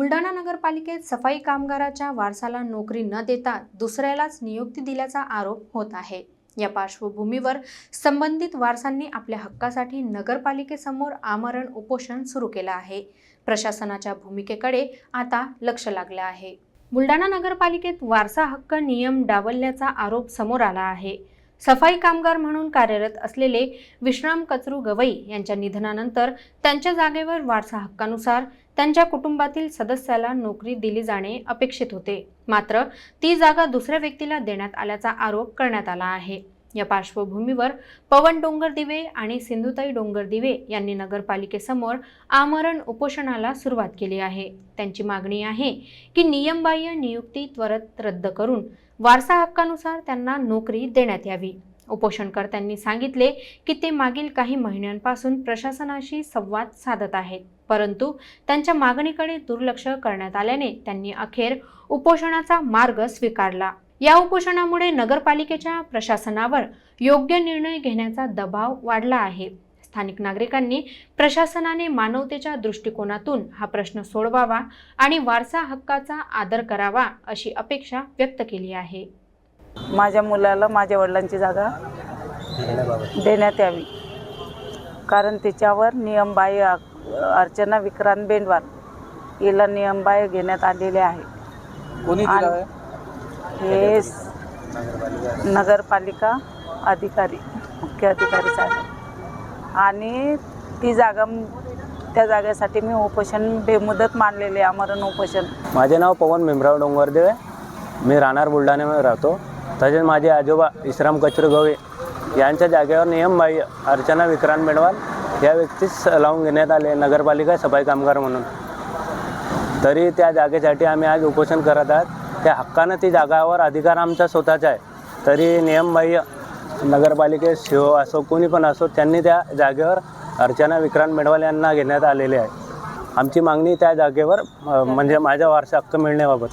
बुलढाणा नगरपालिकेत सफाई कामगाराच्या वारसाला नोकरी न देता दुसऱ्यालाच नियुक्ती दिल्याचा आरोप होत आहे. या पार्श्वभूमीवर संबंधित वारसांनी आपल्या हक्कासाठी नगरपालिकेसमोर आमरण उपोषण सुरू केलं आहे. प्रशासनाच्या भूमिकेकडे आता लक्ष लागलं आहे. बुलढाणा नगरपालिकेत वारसा हक्क नियम डावलल्याचा आरोप समोर आला आहे. सफाई कामगार म्हणून कार्यरत असलेले विश्राम कचरू गवई यांच्या निधनानंतर त्यांच्या जागेवर वारसा हक्कानुसार त्यांच्या कुटुंबातील सदस्याला नोकरी दिली जाणे अपेक्षित होते. मात्र ती जागा दुसऱ्या व्यक्तीला देण्यात आल्याचा आरोप करण्यात आला आहे. या पार्श्वभूमीवर पवन डोंगर दिवे आणि सिंधुताई डोंगर दिवे यांनी नगरपालिकेसमोर आमरण उपोषणाला सुरुवात केली आहे. त्यांची मागणी आहे की नियमबाह्य नियुक्ती त्वरित रद्द करून वारसा हक्कानुसार त्यांना नोकरी देण्यात यावी. उपोषणकर्त्यांनी सांगितले की ते मागील काही महिन्यांपासून प्रशासनाशी संवाद साधत आहेत. परंतु त्यांच्या मागणीकडे दुर्लक्ष करण्यात आल्याने त्यांनी अखेर उपोषणाचा मार्ग स्वीकारला. या उपोषणामुळे नगरपालिकेच्या प्रशासनावर योग्य निर्णय घेण्याचा दबाव वाढला आहे. स्थानिक नागरिकांनी प्रशासनाने मानवतेच्या दृष्टिकोनातून हा प्रश्न सोडवावा आणि वारसा हक्काचा आदर करावा अशी अपेक्षा व्यक्त केली आहे. माझ्या मुलाला माझ्या वडिलांची जागा देण्यात यावी. कारण त्याच्यावर नियमबाह्य अर्चना विक्रांत बेंडवार हिला नियमबाह्य घेण्यात आलेले आहे. आणि- हे नगरपालिका अधिकारी मुख्य अधिकारी साहेब. आणि ती जागा त्या जागेसाठी मी उपोषण बेमुदत मानलेले आमरण उपोषण. माझे नाव पवन भीमराव डोंगरदेव आहे. मी राहणार बुलढाण्यामध्ये राहतो. तसेच माझे आजोबा इश्राम कचरू गवे यांच्या जागेवर नियमबाह्य अर्चना विक्रांत मेडवाल या व्यक्तीस लावून घेण्यात आले नगरपालिका सफाई कामगार म्हणून. तरी त्या जागेसाठी आम्ही आज उपोषण करत आहात. त्या हक्कानं ती जागावर अधिकार आमचा स्वतःचा आहे. तरी नियमबाह्य नगरपालिकेत शिव असो कोणी पण असो त्यांनी त्या जागेवर अर्चना विक्रांत मेडवाल यांना घेण्यात आलेले आहे. आमची मागणी त्या जागेवर म्हणजे माझ्या वारसा हक्क मिळण्याबाबत.